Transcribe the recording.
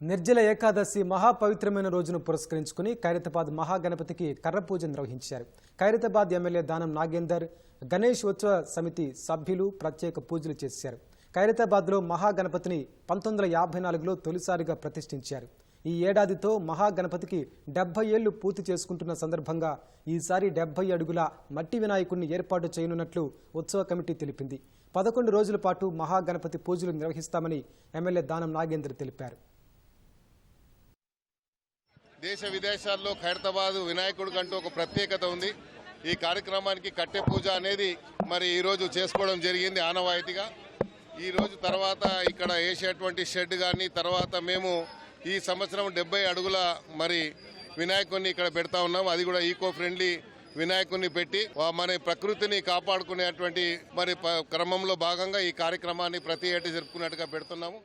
నిర్జల ఏకాదశి మహాపవిత్రమైన రోజును పురస్కరించుకుని ఖైరతాబాద్ మహాగణపతికి కర్ర పూజ నిర్వహించారు. ఖైరతాబాద్ ఎమ్మెల్యే దానం నాగేందర్ గణేష్ ఉత్సవ సమితి సభ్యులు ప్రత్యేక పూజలు చేశారు. ఖైరతాబాద్లో మహాగణపతిని పంతొమ్మిది వందల యాభై నాలుగులో తొలిసారిగా ప్రతిష్ఠించారు. ఈ ఏడాదితో మహాగణపతికి డెబ్బై ఏళ్ళు పూర్తి చేసుకుంటున్న సందర్భంగా ఈసారి డెబ్బై అడుగుల మట్టి వినాయకుడిని ఏర్పాటు చేయనున్నట్లు ఉత్సవ కమిటీ తెలిపింది. పదకొండు రోజుల పాటు మహాగణపతి పూజలు నిర్వహిస్తామని ఎమ్మెల్యే దానం నాగేందర్ తెలిపారు. దేశ విదేశాల్లో ఖైరతాబాద్ వినాయకుడికి అంటూ ఒక ప్రత్యేకత ఉంది. ఈ కార్యక్రమానికి కట్టె పూజ అనేది మరి ఈరోజు చేసుకోవడం జరిగింది ఆనవాయితీగా. ఈరోజు తర్వాత ఇక్కడ వేసేటువంటి షెడ్ కానీ తర్వాత మేము ఈ సంవత్సరం డెబ్బై అడుగుల మరి వినాయకుడిని ఇక్కడ పెడతా ఉన్నాం. అది కూడా ఈకో ఫ్రెండ్లీ వినాయకుడిని పెట్టి మన ప్రకృతిని కాపాడుకునేటువంటి మరి ప- క్రమంలో భాగంగా ఈ కార్యక్రమాన్ని ప్రతి ఏటా జరుపుకున్నట్టుగా పెడుతున్నాము.